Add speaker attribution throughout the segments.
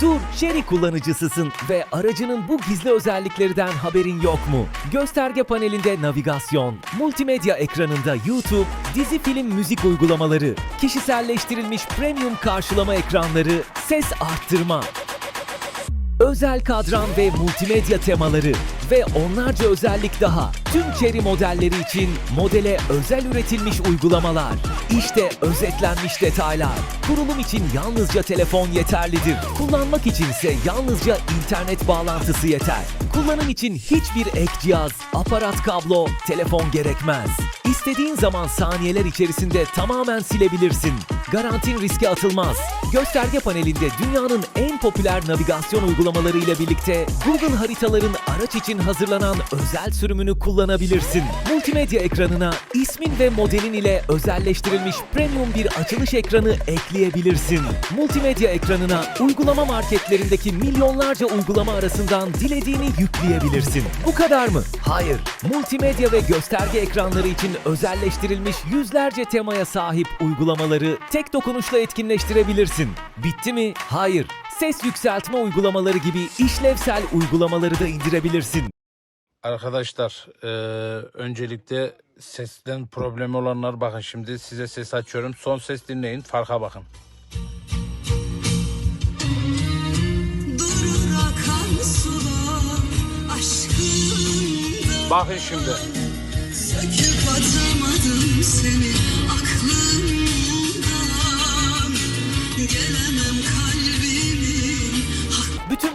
Speaker 1: Dur, Chery kullanıcısısın ve aracının bu gizli özelliklerinden haberin yok mu? Gösterge panelinde navigasyon, multimedya ekranında YouTube, dizi film müzik uygulamaları, kişiselleştirilmiş premium karşılama ekranları, ses arttırma, özel kadran ve multimedya temaları ve onlarca özellik daha. Tüm Chery modelleri için modele özel üretilmiş uygulamalar. İşte özetlenmiş detaylar. Kurulum için yalnızca telefon yeterlidir. Kullanmak içinse yalnızca internet bağlantısı yeter. Kullanım için hiçbir ek cihaz, aparat kablo, telefon gerekmez. İstediğin zaman saniyeler içerisinde tamamen silebilirsin. Garantin riske atılmaz. Gösterge panelinde dünyanın en popüler navigasyon uygulamaları ile birlikte Google haritaların araç için hazırlanan özel sürümünü kullanabilirsin. Multimedya ekranına ismin ve modelin ile özelleştirilmiş premium bir açılış ekranı ekleyebilirsin. Multimedya ekranına uygulama marketlerindeki milyonlarca uygulama arasından dilediğini yükleyebilirsin. Bu kadar mı? Hayır. Multimedya ve gösterge ekranları için özelleştirilmiş yüzlerce temaya sahip uygulamaları tek dokunuşla etkinleştirebilirsin. Bitti mi? Hayır. Ses yükseltme uygulamaları gibi işlevsel uygulamaları da indirebilirsin.
Speaker 2: Arkadaşlar eee, öncelikle sesten problemi olanlar bakın şimdi size ses açıyorum. Son ses dinleyin farka bakın.
Speaker 3: Durur akan sular aşkında
Speaker 2: Bakın şimdi.
Speaker 3: Söküp atamadım seni aklımdan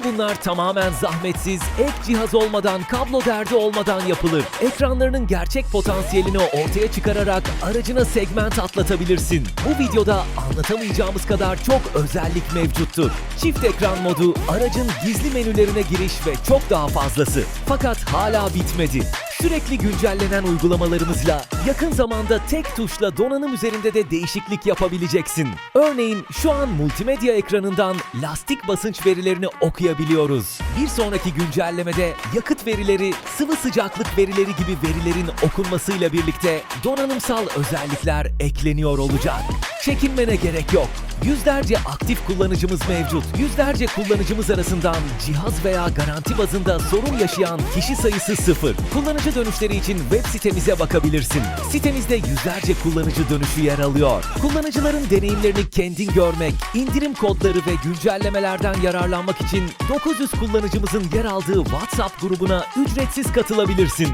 Speaker 1: bunlar tamamen zahmetsiz, ek cihaz olmadan, kablo derdi olmadan yapılır. Ekranlarının gerçek potansiyelini ortaya çıkararak aracına segment atlatabilirsin. Bu videoda anlatamayacağımız kadar çok özellik mevcuttur. Çift ekran modu, aracın gizli menülerine giriş ve çok daha fazlası. Fakat hala bitmedi. Sürekli güncellenen uygulamalarımızla yakın zamanda tek tuşla donanım üzerinde de değişiklik yapabileceksin. Örneğin şu an multimedya ekranından lastik basınç verilerini okuyabiliyoruz. Bir sonraki güncellemede yakıt verileri, sıvı sıcaklık verileri gibi verilerin okunmasıyla birlikte donanımsal özellikler ekleniyor olacak. Çekinmene gerek yok. Yüzlerce aktif kullanıcımız mevcut. Yüzlerce kullanıcımız arasından cihaz veya garanti bazında sorun yaşayan kişi sayısı sıfır. Kullanıcı dönüşleri için web sitemize bakabilirsin. Sitemizde yüzlerce kullanıcı dönüşü yer alıyor. Kullanıcıların deneyimlerini kendin görmek, indirim kodları ve güncellemelerden yararlanmak için 900 kullanıcımızın yer aldığı WhatsApp grubuna ücretsiz katılabilirsin.